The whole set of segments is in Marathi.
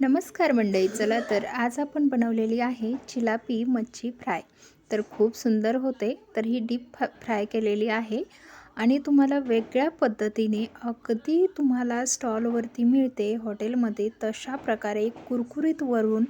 नमस्कार मंडळी चला तर आज आपण बनवलेली आहे चिलापी मच्छी फ्राय. तर खूप सुंदर होते तर ही डीप फ्राय केलेली आहे आणि तुम्हाला वेगळ्या पद्धतीने अगदी तुम्हाला स्टॉलवरती मिळते हॉटेलमध्ये तशा प्रकारे कुरकुरीत वरून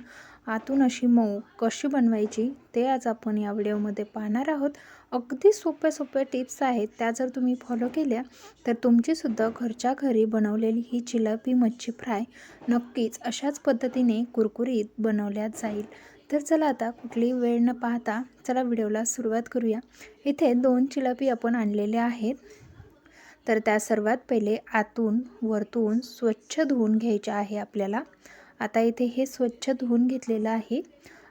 आतून अशी मऊ कशी बनवायची ते आज आपण या व्हिडिओमध्ये पाहणार आहोत. अगदी सोप्या सोप्या टिप्स आहेत. त्या जर तुम्ही फॉलो केल्या तर तुमचीसुद्धा घरच्या घरी बनवलेली ही चिलापी मच्छी फ्राय नक्कीच अशाच पद्धतीने कुरकुरीत बनवल्या जाईल. तर चला आता कुठली वेळ न पाहता चला व्हिडिओला सुरुवात करूया. इथे दोन चिलापी आपण आणलेले आहेत. तर त्या सर्वात पहिले आतून वरतून स्वच्छ धुवून घ्यायचे आहे आपल्याला. आता इथे हे स्वच्छ धुवून घेतलेलं आहे.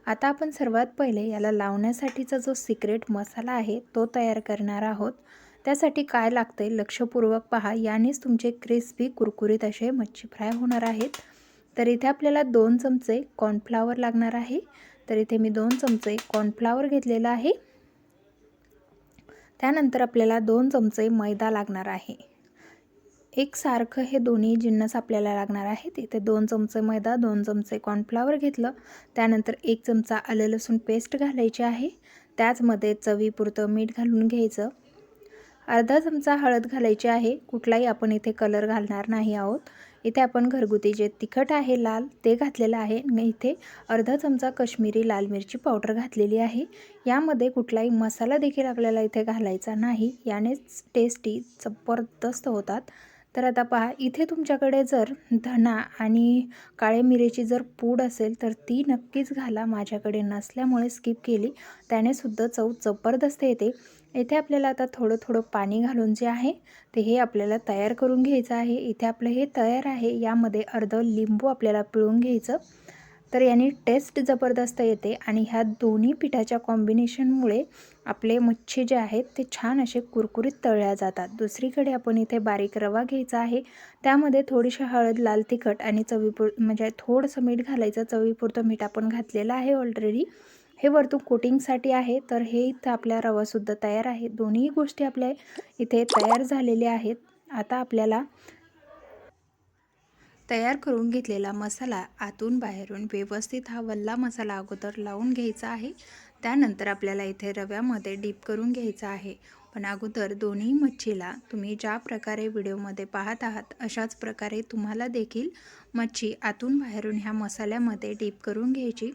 आता आपण सर्वात पहिले याला लावण्यासाठीचा जो सिक्रेट मसाला आहे तो तयार करणार आहोत. त्यासाठी काय लागतं आहे लक्षपूर्वक पहा. यानेच तुमचे क्रिस्पी कुरकुरीत असे मच्छी फ्राय होणार आहेत. तर इथे आपल्याला दोन चमचे कॉर्नफ्लावर लागणार आहे. तर इथे मी दोन चमचे कॉर्नफ्लावर घेतलेला आहे. त्यानंतर आपल्याला दोन चमचे मैदा लागणार आहे. एकसारखं हे दोन्ही जिन्नस आपल्याला लागणार आहेत. इथे दोन चमचे मैदा दोन चमचे कॉर्नफ्लावर घेतलं. त्यानंतर एक चमचा आलं लसूण पेस्ट घालायची आहे. त्याचमध्ये चवीपुरतं मीठ घालून घ्यायचं. अर्धा चमचा हळद घालायची आहे. कुठलाही आपण इथे कलर घालणार नाही आहोत. इथे आपण घरगुती जे तिखट आहे लाल ते घातलेलं आहे. इथे अर्धा चमचा कश्मीरी लाल मिरची पावडर घातलेली आहे. यामध्ये कुठलाही मसाला देखील आपल्याला इथे घालायचा नाही. यानेच टेस्टी जबरदस्त होतात. तर आता पहा इथे तुमच्याकडे जर धना आणि काळे मिरेची जर पूड असेल तर ती नक्कीच घाला. माझ्याकडे नसल्यामुळे स्किप केली. त्यानेसुद्धा चव जबरदस्त येते. इथे आपल्याला आता थोडं थोडं पाणी घालून जे आहे ते हे आपल्याला तयार करून घ्यायचं आहे. इथे आपलं हे तयार आहे. यामध्ये अर्ध लिंबू आपल्याला पिळून घ्यायचं. तर याने टेस्ट जबरदस्त येते आणि ह्या दोन्ही पिठाच्या कॉम्बिनेशनमुळे आपले मच्छी जे आहेत ते छान असे कुरकुरीत तळल्या जातात. दुसरीकडे आपण इथे बारीक रवा घ्यायचा आहे. त्यामध्ये थोडीशी हळद लाल तिखट आणि चवीपुर म्हणजे थोडंसं मीठ घालायचं. चवीपुरतं मीठ आपण घातलेलं आहे ऑलरेडी हे वरतून कोटिंगसाठी आहे. तर हे इथं आपला रवासुद्धा तयार आहे. दोन्ही गोष्टी आपल्या इथे तयार झालेल्या आहेत. आता आपल्याला तयार करून घेतलेला मसाला आतून बाहेरून व्यवस्थित हा वल्ला मसाला अगोदर लावून घ्यायचा आहे. त्यानंतर आपल्याला इथे रव्यामध्ये डीप करून घ्यायचा आहे. पण अगोदर दोन्ही मच्छीला तुम्ही ज्या प्रकारे व्हिडिओमध्ये पाहत आहात अशाच प्रकारे तुम्हाला देखील मच्छी आतून बाहेरून ह्या मसाल्यामध्ये डीप करून घ्यायची.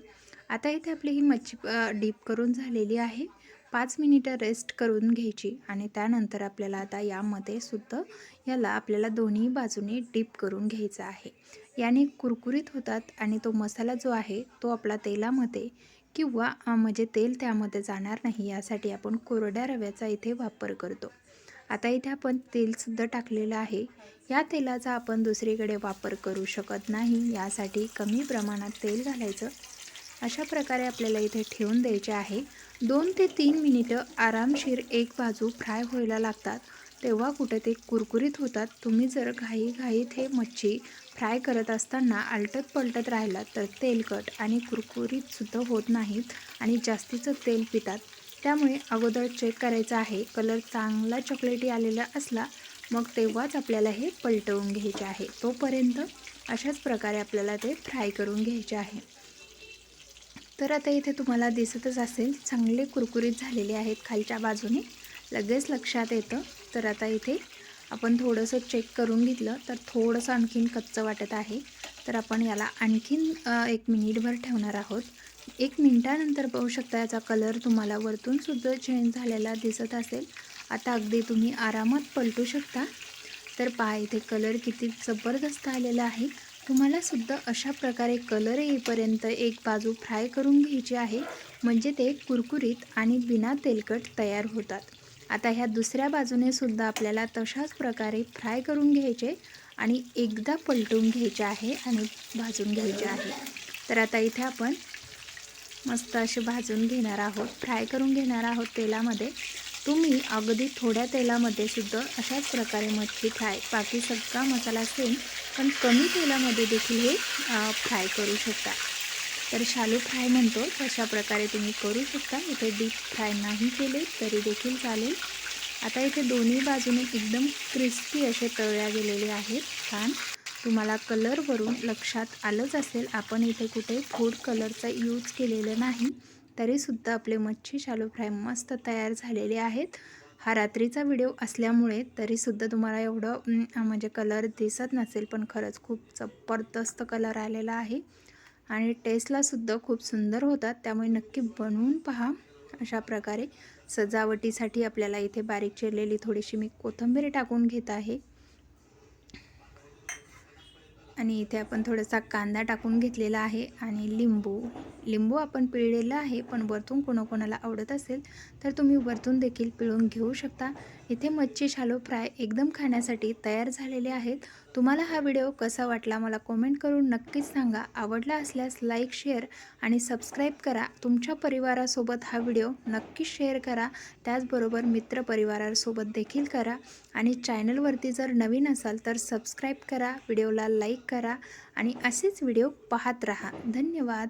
आता इथे आपली ही मच्छी डीप करून झालेली आहे. पाच मिनिटं रेस्ट करून घ्यायची आणि त्यानंतर आपल्याला आता यामध्ये सुद्धा याला आपल्याला दोन्ही बाजूने डीप करून घ्यायचा आहे. याने कुरकुरीत होतात आणि तो मसाला जो आहे तो आपला तेलामध्ये किंवा म्हणजे तेल त्यामध्ये जाणार नाही यासाठी आपण कोरड्या रव्याचा इथे वापर करतो. आता इथे आपण तेलसुद्धा टाकलेलं आहे. या तेलाचा आपण दुसरीकडे वापर करू शकत नाही. यासाठी कमी प्रमाणात तेल घालायचं. अशा प्रकारे आपल्याला इथे ठेवून द्यायचे आहे. दोन ते तीन मिनिटं आरामशीर एक बाजू फ्राय व्हायला लागतात. तेव्हा कुठे ते कुरकुरीत होतात. तुम्ही जर घाई घाईत हे मच्छी फ्राय करत असताना आलटत पलटत राहिला तर तेलकट आणि कुरकुरीतसुद्धा होत नाहीत आणि जास्तीचं तेल पितात. त्यामुळे अगोदर चेक करायचं आहे. कलर चांगला चॉकलेटी आलेला असला मग तेव्हाच आपल्याला हे पलटवून घ्यायचे आहे. तोपर्यंत अशाच प्रकारे आपल्याला ते फ्राय करून घ्यायचे आहे. तर आता इथे तुम्हाला दिसतच असेल चांगले कुरकुरीत झालेले आहेत खालच्या बाजूने. लगेच लक्षात येतं. तर आता इथे आपण थोडंसं चेक करून घेतलं तर थोडंसं आणखीन कच्चं वाटत आहे. तर आपण याला आणखीन एक मिनिटभर ठेवणार आहोत. एक मिनटानंतर पाहू शकता याचा कलर तुम्हाला वरतूनसुद्धा चेंज झालेला दिसत असेल. आता अगदी तुम्ही आरामात पलटू शकता. तर पहा इथे कलर किती जबरदस्त आलेला आहे. तुम्हाला सुद्धा अशा प्रकारे कलर येईपर्यंत एक बाजू फ्राय करून घ्यायची आहे. म्हणजे ते कुरकुरीत आणि बिना तेलकट तयार होतात. आता ह्या दुसऱ्या बाजूने सुद्धा आपल्याला तशाच प्रकारे फ्राय करून घ्यायचे आणि एकदा पलटून घ्यायचे आहे आणि भाजून घ्यायचे आहे. तर आता इथे आपण मस्त असे भाजून घेणार आहोत. फ्राय करून घेणार आहोत तेलामध्ये. तुम्ही अगदी थोड्या तेलामध्ये सुद्धा अशाच प्रकारे मच्छी फ्राय बाकी सगळा मसाला सेम पण कमी तेलामध्ये देखील हे फ्राय करू शकता. तर शालू फ्राय म्हणतो तशा प्रकारे तुम्ही करू शकता. इथे डीप फ्राय नाही केले तरी देखील चालेल. आता इथे दोन्ही बाजूने एकदम क्रिस्पी असे तळल्या गेलेले आहेत. छान. तुम्हाला कलरवरून लक्षात आलंच असेल आपण इथे कुठे फूड कलरचा यूज केलेलं नाही. तरीसुद्धा आपले मच्छी शालो फ्राय मस्त तयार झालेले आहेत. हा रात्रीचा व्हिडिओ असल्यामुळे तरीसुद्धा तुम्हाला एवढं म्हणजे कलर दिसत नसेल पण खरंच खूप जबरदस्त कलर आलेला आहे. आणि टेस्टलासुद्धा खूप सुंदर होतात. त्यामुळे नक्की बनवून पहा. अशा प्रकारे सजावटीसाठी आपल्याला इथे बारीक चिरलेली थोडीशी मी कोथंबीर टाकून घेत आहे. आणि इथे आपण थोडासा कांदा टाकून घेतलेला आहे आणि लिंबू. लिंबू आपण पिळलेलं आहे पण वरतून कोणाकोणाला आवडत असेल तर तुम्ही वरतून देखील पिळून घेऊ शकता. इथे मच्छी शालो फ्राय एकदम खाण्यासाठी तयार झालेले आहेत. तुम्हाला हा व्हिडिओ कसा वाटला मला कमेंट करून नक्कीच सांगा. आवडला असल्यास लाईक शेअर आणि सबस्क्राईब करा. तुमच्या परिवारासोबत हा व्हिडिओ नक्कीच शेअर करा. त्याचबरोबर मित्रपरिवारासोबत देखील करा. आणि चॅनलवरती जर नवीन असाल तर सबस्क्राईब करा. व्हिडिओला लाईक करा. आणि असेच व्हिडिओ पाहत राहा. धन्यवाद.